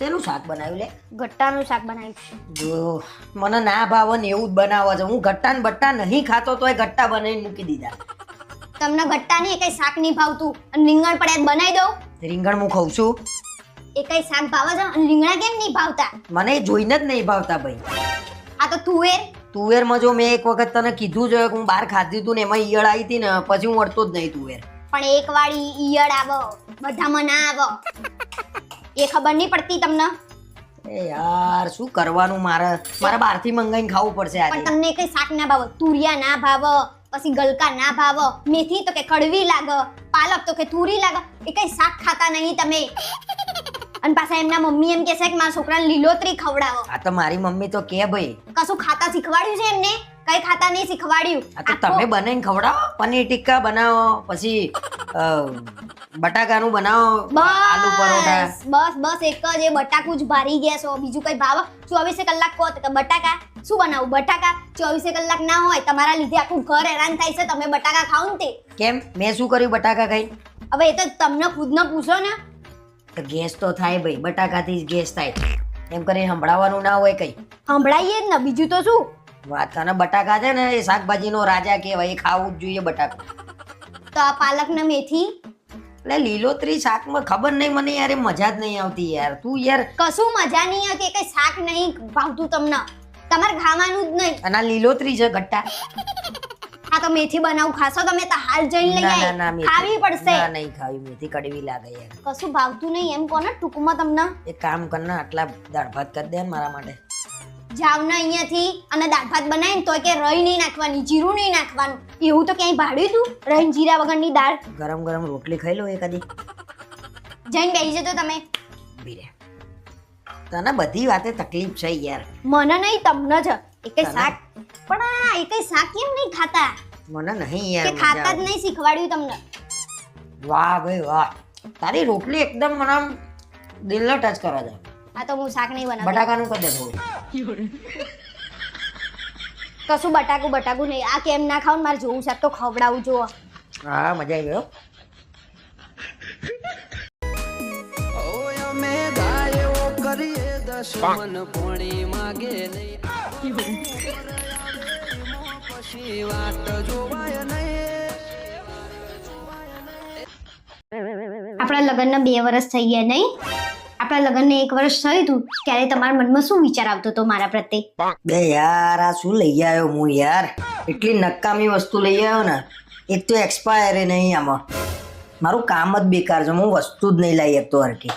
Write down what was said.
શેનું શાક બનાવ્યું લે? ગટ્ટાનું શાક બનાવ્યું જો મને ના ભાવે ને એવું જ બનાવવા છે. હું ગટ્ટા ને બટ્ટા નહીં ખાતો તોય ગટ્ટા બનાવીને મૂકી દીધા. તમને ગટ્ટા નહીં કઈ શાક નહીં ભાવતું. અને રીંગણ પડે બનાવી દઉં. રીંગણ હું ખાઉં છું. એ કઈ શાક ભાવે છે અને રીંગણા કેમ નહીં ભાવતા? મને જોઈને જ નહીં ભાવતા ભાઈ. આ તો તુવેર. તુવેરમાં જો મેં એક વખત તને કીધું છે કે હું બહાર ખાધી હતું ને એમાં ઈયળ આવી હતી ને પછી હું વળતો જ નહીં તુવેર. પણ એક વાળી ઈયળ આવો બધામાં ના આવો. એ ખબર નહીં પડતી તમને? એ યાર શું કરવાનું મારે? મારે બહારથી મંગાઈને ખાવું પડશે પણ તમને કઈ શાક ના ભાવ? તુરિયા ના ભાવ? પછી ગલકા ના ભાવ? મેથી તો કે કડવી લાગે. પાલક તો કે તુરી લાગે. એ કઈ શાક ખાતા નહીં તમે. અને પાછા એમના મમ્મી એમ કહેશે કે મારા છોકરાને લીલોતરી ખવડાવો. આ તો મારી મમ્મી તો કે ભાઈ. કશું ખાતા શીખવાડ્યું છે એમને? કઈ ખાતા નહીં શીખવાડ્યું. આ તો તમે બનાવીને ખવડાવો પનીર ટિક્કા બનાવો પછી બટાકાનું બનાવો આલુ પરોઠા. બસ બસ બસ એક જ એ બટાકું જ ભારી ગયા છો. બીજું કઈ ભાવ? ચોવીસે કલાક કહો તો બટાકા શું બનાવું? બટાકા ચોવીસે કલાક ના હોય તમારા લીધે આખું ઘર હેરાન થાય છે તમે બટાકા ખાઓ ને તે. કેમ? મેં શું કર્યું બટાકા ખાઈ? હવે એ તો તમને ખુદને પૂછો ને. તો ગેસ તો થાય ભાઈ બટાકાથી જ ગેસ થાય. એમ કરીને સંભળાવવાનું ના હોય કઈ. સંભળાઈએ જ ને બીજું તો શું? વાત તને બટાકા છે ને એ શાકભાજીનો રાજા કહેવાય એ ખાવું જ જોઈએ બટાકા. તો આ પાલક ને મેથી? એટલે લીલોતરી શાકમાં ખબર નહીં મને યાર મજા જ નહીં આવતી યાર. તું યાર કશું મજા નહીં આવતી કે શાક નહીં ભાવતું તમને. તમારે ખાવાનું જ નહીં. અને આ લીલોતરી છે ગટ્ટા. આ તો મેથી બનાવું ખાશો તમે તો હાલ જઈને લઈ મેથી. ખાવી પડશે. ના નહીં ખાવી મેથી કડવી લાગે યાર. કશું ભાવતું નહીં એમ કોને ટૂંકમાં તમને. એક કામ કરના આટલા દાળ ભાત કરી દે મારા માટે. જાવ ને અહીંયાથી અને દાળ ભાત બનાવીને તોય કે રહી નહીં નાખવાની જીરું નહીં નાખવાનું. એવું તો ક્યાંય ભાડ્યું તું? રહીને જીરા વગરની દાળ? ગરમ ગરમ રોટલી ખાઈ લો એકાદી. જઈને બેસી જતો તમે. બીરે તને બધી વાતે તકલીફ છે યાર. મને નહીં તમને જ. એકે શાક પણ આ એકે શાક કેમ નહીં ખાતા? મને નહીં યાર કે ખાતા જ નહીં શીખવાડ્યું તમને. વાહ ભાઈ વાહ. તારી રોટલી એકદમ મને દિલને ટચ કરવા દે. આ તો હું શાક નહીં બનાવું બટાકાનું કરી દે થોડું. કશું બટાકું બટાકું નહીં. આ કેમ ના ખાવ મારે જોવું છે તો ખવડાવું જો હા મજા આવી ગયો. ઓય અમે ગાયો કરીએ દશમન પોણી માગે પછી વાટ જોવાય નહીં. આપણા લગ્નના બે વર્ષ થઈ ગયા નહીં. આપણા લગ્નને એક વર્ષ થયું હતું ત્યારે તમારા મનમાં શું વિચાર આવતો હતો મારા પ્રત્યે? બે યાર, આ શું લઈ આવ્યો હું યાર? એટલી નકામી વસ્તુ લઈ આવ્યો ને એક તો એક્સપાયર નહીં આમાં. મારું કામ જ બેકાર છે, હું વસ્તુ જ નહીં લઈ શકતો હરકી